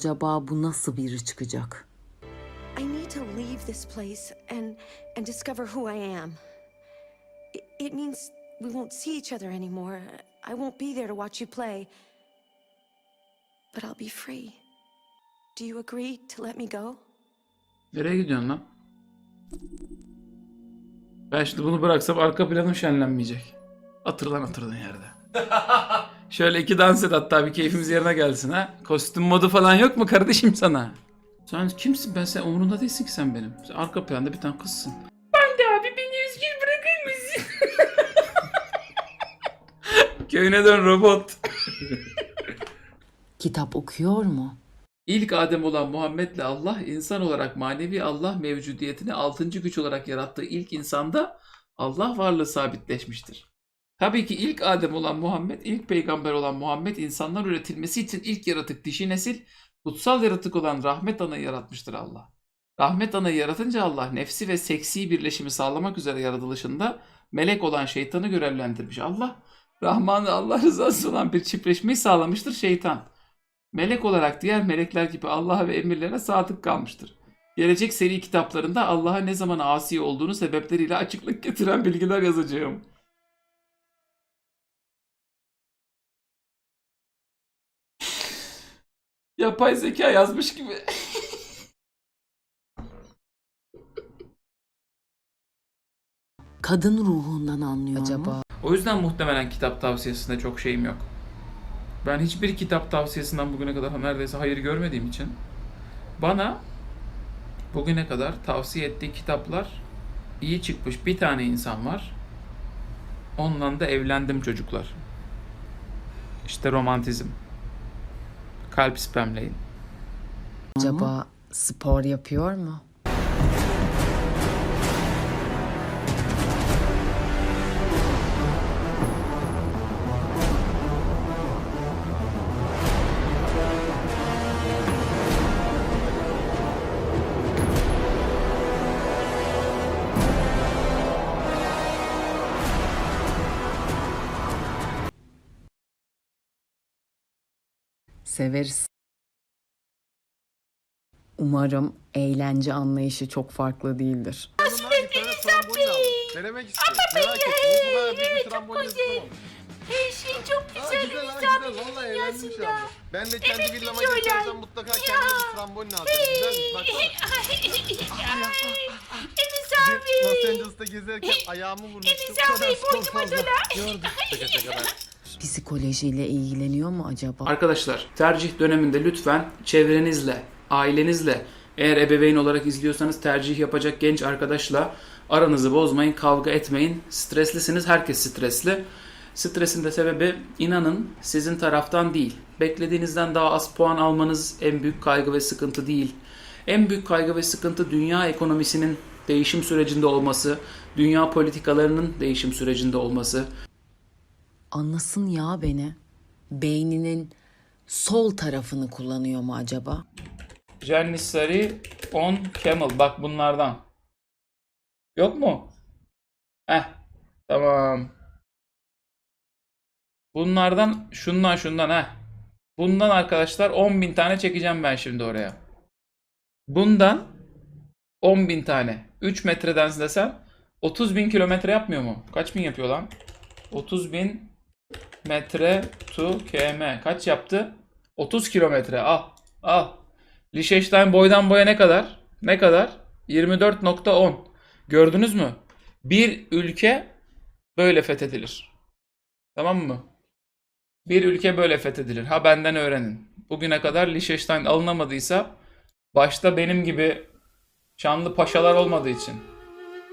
Acaba bu nasıl biri çıkacak? I need to leave this place and and discover who I am. It, it means we won't see each other anymore. I won't be there to watch you play. But I'll be free. Do you agree to let me go? Nereye gidiyorsun lan? Ben şimdi bunu bıraksam arka planım şenlenmeyecek. Atır lan atırdın yerde. Şöyle iki dans et hatta bir keyfimiz yerine gelsin ha. Kostüm modu falan yok mu kardeşim sana? Sen kimsin ben sen umurunda değilsin ki sen benim. Sen arka planda bir tane kızsın. Ben de abi beni özgür bırakır mısın? Köyüne dön robot. Kitap okuyor mu? İlk Adem olan Muhammed'le Allah insan olarak manevi Allah mevcudiyetini altıncı güç olarak yarattığı ilk insanda Allah varlığı sabitleşmiştir. Tabii ki ilk Adem olan Muhammed, ilk peygamber olan Muhammed insanlar üretilmesi için ilk yaratık dişi nesil, kutsal yaratık olan rahmet anayı yaratmıştır Allah. Rahmet anayı yaratınca Allah nefsi ve seksi birleşimi sağlamak üzere yaratılışında melek olan şeytanı görevlendirmiş. Allah, Rahman'ı Allah rızası olan bir çiftleşmeyi sağlamıştır şeytan melek olarak diğer melekler gibi Allah'a ve emirlerine sadık kalmıştır. Gelecek seri kitaplarında Allah'a ne zaman asi olduğunu sebepleriyle açıklık getiren bilgiler yazacağım. Yapay zeka yazmış gibi. Kadın ruhundan anlıyor Acaba mu? O yüzden muhtemelen kitap tavsiyesinde çok şeyim yok. Ben hiçbir kitap tavsiyesinden bugüne kadar neredeyse hayır görmediğim için bana bugüne kadar tavsiye ettiği kitaplar iyi çıkmış bir tane insan var. Onunla da evlendim çocuklar. İşte romantizm. Kalp spamleyin. acaba spor yapıyor mu? Severiz. Umarım eğlence anlayışı çok farklı değildir. Denemek istiyorum. Merak. Hiç bu kadar büyük. Her şey çok Ha, güzel. güzel ha güzel. Anda. Ben de kendi Evet, villama geçersem mutlaka kendime bir trambolin alacağım. Güzelmiş baksana. Enis Dün abi. Los Angeles'ta gezerken ayağımı vurmuştum. Kadar abi, boynuma dolar. Gördüm. Şaka şaka ben. Psikolojiyle ilgileniyor mu acaba? Arkadaşlar tercih döneminde lütfen çevrenizle, ailenizle eğer ebeveyn olarak izliyorsanız tercih yapacak genç arkadaşla aranızı bozmayın, kavga etmeyin. Streslisiniz, herkes stresli. Stresin de sebebi inanın sizin taraftan değil. Beklediğinizden daha az puan almanız en büyük kaygı ve sıkıntı değil. En büyük kaygı ve sıkıntı dünya ekonomisinin değişim sürecinde olması, dünya politikalarının değişim sürecinde olması. Anlasın ya beni. Beyninin sol tarafını kullanıyor mu acaba? Janissary on Camel. Bak bunlardan. Yok mu? Heh. Tamam. Bunlardan şundan şundan heh. Bundan arkadaşlar 10.000 tane çekeceğim ben şimdi oraya. Bundan 10.000 tane. 3 metreden desen 30.000 kilometre yapmıyor mu? Kaç bin yapıyor lan? 30.000 metre to km. Kaç yaptı? 30 kilometre. Al. Al. Liechtenstein boydan boya ne kadar? Ne kadar? 24.10. Gördünüz mü? Bir ülke böyle fethedilir. Tamam mı? Bir ülke böyle fethedilir. Ha benden öğrenin. Bugüne kadar Liechtenstein alınamadıysa başta benim gibi şanlı paşalar olmadığı için.